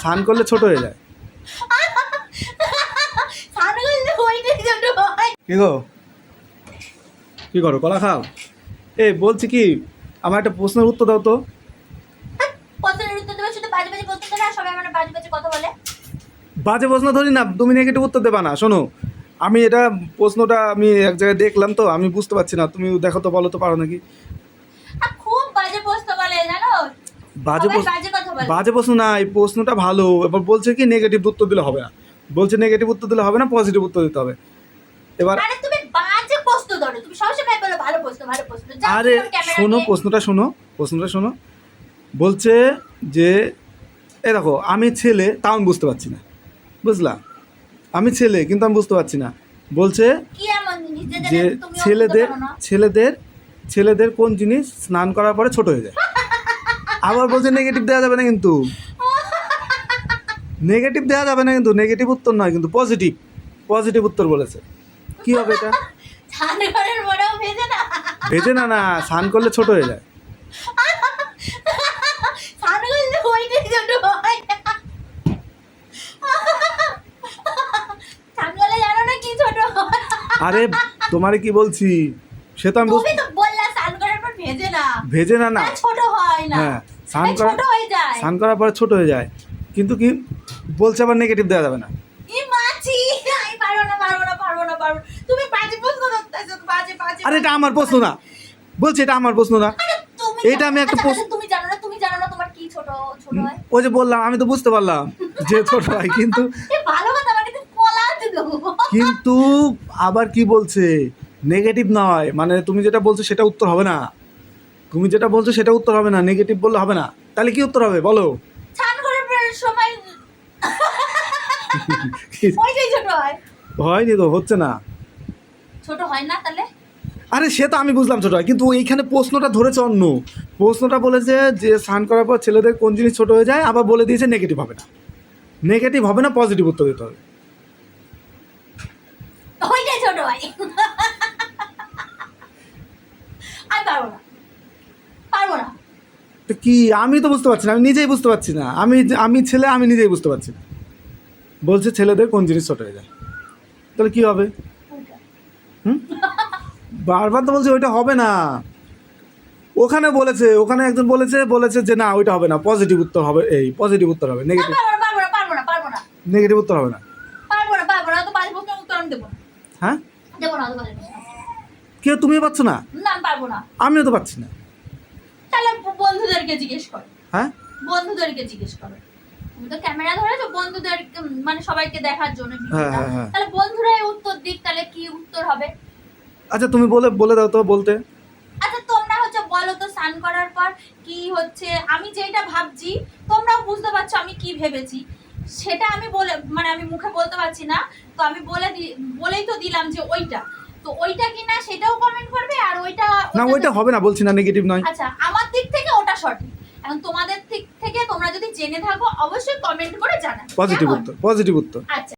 স্নান করলে ছোট হয়ে যায়। কি গো? কি করো কলা খাও? এই বলছি কি আমার একটা প্রশ্নের উত্তর দাও তো। প্রশ্নের উত্তর দেবে শুধু বাজে বাজে প্রশ্ন দেবে আর সবাই মানে বাজে বাজে কথা বলে। বাজে প্রশ্ন ধরি না তুমি নেগেটিভ উত্তর দেবা না শোনো। আমি এটা প্রশ্নটা আমি এক জায়গায় দেখলাম তো আমি বুঝতে পারছি না তুমি দেখো তো বলো তো পারো নাকি আর খুব বাজে প্রশ্ন বলে জানো বাজে প্রশ্ন বাজে প্রশ্ন না এই প্রশ্নটা ভালো এবার বলছে কি নেগেটিভ উত্তর দিলে হবে না। বলছে নেগেটিভ উত্তর দিলে হবে না পজিটিভ উত্তর দিতে হবে। এবার আরে শোনো প্রশ্নটা শোনো প্রশ্নটা শোনো। বলছে যে এ দেখো আমি ছেলে তাও আমি বুঝতে পারছি না। বুঝলা? আমি ছেলে কিন্তু আমি বুঝতে পারছি না। বলছে যে ছেলেদের? ছেলেদের ছেলেদের কোন জিনিস স্নান করার পরে ছোট হয়ে যায়? আবার বলছে নেগেটিভ দেওয়া যাবে না কিন্তু। নেগেটিভ দেওয়া যাবে না কিন্তু নেগেটিভ উত্তর নয় কিন্তু পজিটিভ পজিটিভ উত্তর বলেছে। কি হবে এটা? ভেজে না। না স্নান করলে ছোট হয়ে যায়। আরে তোমারে কি বলছি? সে তো আমি ভেজে না। ভেজে না না। না, ছোট হয় না। হ্যাঁ স্নান করা ছোট হয়ে যায়। স্নান করার পরে ছোট হয়ে যায়। কিন্তু কি বলছে আবার নেগেটিভ দেওয়া যাবে না। ই মাছি আমি পারব না পারব না পারব না পারব তুমি বাজে প্রশ্ন করতেছো বাজে বাজে আরে এটা আমার প্রশ্ন না। বলছে এটা আমার প্রশ্ন না। এইটা আমি একটা আচ্ছা, প্রশ্ন- তুমি জানো না তুমি জানো না তোমার কি ছোট ছোট হয়? ওই যে বললাম আমি তো বুঝতে পারলাম যে ছোট হয় কিন্তু ভালো কথা আমাকে তুমি কলা কিন্তু আবার কি বলছে? নেগেটিভ নয়। মানে তুমি যেটা বলছো সেটা উত্তর হবে না। তুমি যেটা বলছো সেটা উত্তর হবে না নেগেটিভ বললে হবে না। তাহলে কি উত্তর হবে? বলো। স্নান করার ছোট হয়। হয়নি তো হচ্ছে না। ছোট হয় না তাহলে? আরে সে তো আমি বুঝলাম ছোট হয় কিন্তু এইখানে প্রশ্নটা ধরেছে অন্য। প্রশ্নটা বলেছে যে স্নান করার পর ছেলেদের কোন জিনিস ছোট হয়ে যায়? আবার বলে দিয়েছে নেগেটিভ হবে না। নেগেটিভ হবে না পজিটিভ উত্তর দিতে হবে। ওইটাই ছোট হয়। আমি পারব না। তো কি? আমি তো বুঝতে পারছি না আমি নিজেই বুঝতে পারছি না। আমি আমি ছেলে আমি নিজেই বুঝতে পারছি না। বলছে ছেলেদের কোন জিনিস ছোট হয়ে যায়। তাহলে কি হবে? হুম? বারবার তো বলছে ওইটা হবে না। ওখানে বলেছে ওখানে একজন বলেছে বলেছে যে না ওইটা হবে না। পজিটিভ উত্তর হবে এই পজিটিভ উত্তর হবে। নেগেটিভ পারব না পারব না পারব না। নেগেটিভ উত্তর হবে না। পারব না পারব না তো বাজে প্রশ্নের উত্তর আমি দেবো হ্যাঁ? দেবো না তো বাজে প্রশ্ন কেউ তুমি পাচ্ছ না? না আমি পারব না। আমিও তো পাচ্ছি না। তাহলে বন্ধুদেরকে জিজ্ঞেস করো। হ্যাঁ? বন্ধুদেরকে জিজ্ঞেস করো। তুমি তো ক্যামেরা ধরেছো বন্ধুদের মানে সবাইকে দেখার জন্য হ্যাঁ। হ্যাঁ, হ্যাঁ। তাহলে বন্ধুরাই উত্তর দিক তাহলে কি উত্তর হবে? আচ্ছা তুমি বলে বলে দাও তো বলতে। আচ্ছা তোমরা হচ্ছে বলো তো স্নান করার পর কি হচ্ছে? আমি যেটা ভাবছি তোমরাও বুঝতে পারছ আমি কি ভেবেছি। সেটা আমি বলে মানে আমি মুখে বলতে পারছি না তো আমি বলে বলেই তো দিলাম যে ওইটা। তো ওইটা কিনা সেটাও কমেন্ট করবে আর ওইটা না ওইটা- হবে না বলছি না নেগেটিভ নয়। আচ্ছা আমার দিক থেকে ওটা সঠিক। এখন তোমাদের দিক থেকে তোমরা যদি জেনে থাকো অবশ্যই কমেন্ট করে জানাবে। পজিটিভ উত্তর পজিটিভ উত্তর। আচ্ছা।